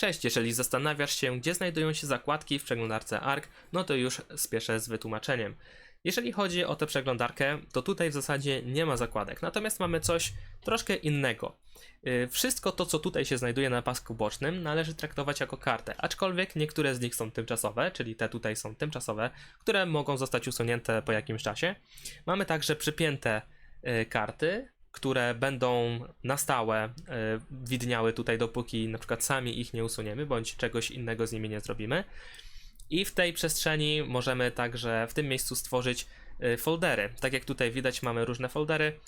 Cześć, jeżeli zastanawiasz się, gdzie znajdują się zakładki w przeglądarce ARC, no to już spieszę z wytłumaczeniem. Jeżeli chodzi o tę przeglądarkę, to tutaj w zasadzie nie ma zakładek, natomiast mamy coś troszkę innego. Yy, Wszystko to, co tutaj się znajduje na pasku bocznym, należy traktować jako kartę, aczkolwiek niektóre z nich są tymczasowe, czyli te tutaj są tymczasowe, które mogą zostać usunięte po jakimś czasie. Mamy także przypięte yy, karty, które będą na stałe y, widniały tutaj, dopóki na przykład sami ich nie usuniemy, bądź czegoś innego z nimi nie zrobimy. I w tej przestrzeni możemy także w tym miejscu stworzyć y, foldery. Tak jak tutaj widać, mamy różne foldery,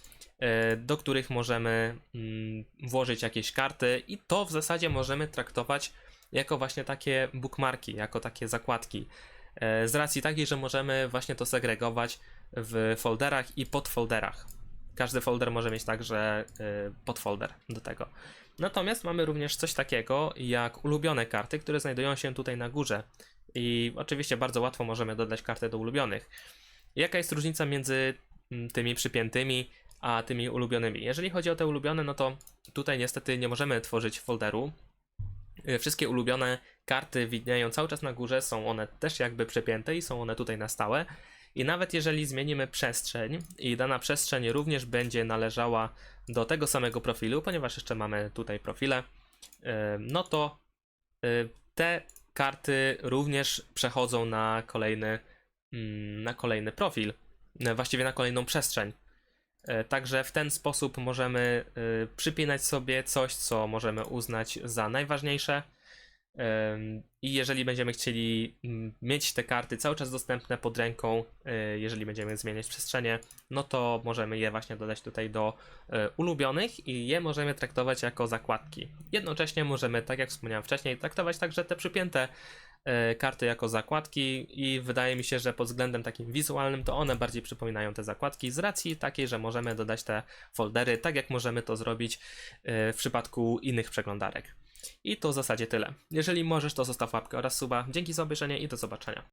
y, do których możemy mm, włożyć jakieś karty, i to w zasadzie możemy traktować jako właśnie takie bookmarki, jako takie zakładki. Z racji takiej, że możemy właśnie to segregować w folderach i podfolderach. Każdy folder może mieć także y, podfolder do tego. Natomiast mamy również coś takiego jak ulubione karty, które znajdują się tutaj na górze. I oczywiście bardzo łatwo możemy dodać kartę do ulubionych. Jaka jest różnica między mm, tymi przypiętymi a tymi ulubionymi? Jeżeli chodzi o te ulubione, no to tutaj niestety nie możemy tworzyć folderu. Y, Wszystkie ulubione karty widnieją cały czas na górze, są one też jakby przypięte i są one tutaj na stałe. I nawet jeżeli zmienimy przestrzeń i dana przestrzeń również będzie należała do tego samego profilu, ponieważ jeszcze mamy tutaj profile, y, no to y, te karty również przechodzą na kolejny, mm, na kolejny profil, y, właściwie na kolejną przestrzeń. Także w ten sposób możemy przypinać sobie coś, co możemy uznać za najważniejsze. I jeżeli będziemy chcieli mm, mieć te karty cały czas dostępne pod ręką, y, jeżeli będziemy zmieniać przestrzenie, no to możemy je właśnie dodać tutaj do y, ulubionych i je możemy traktować jako zakładki. Jednocześnie możemy, tak jak wspomniałem wcześniej, traktować także te przypięte y, karty jako zakładki i wydaje mi się, że pod względem takim wizualnym to one bardziej przypominają te zakładki z racji takiej, że możemy dodać te foldery, tak jak możemy to zrobić w przypadku innych przeglądarek. I to w zasadzie tyle. Jeżeli możesz, to zostaw łapkę oraz suba. Dzięki za obejrzenie i do zobaczenia.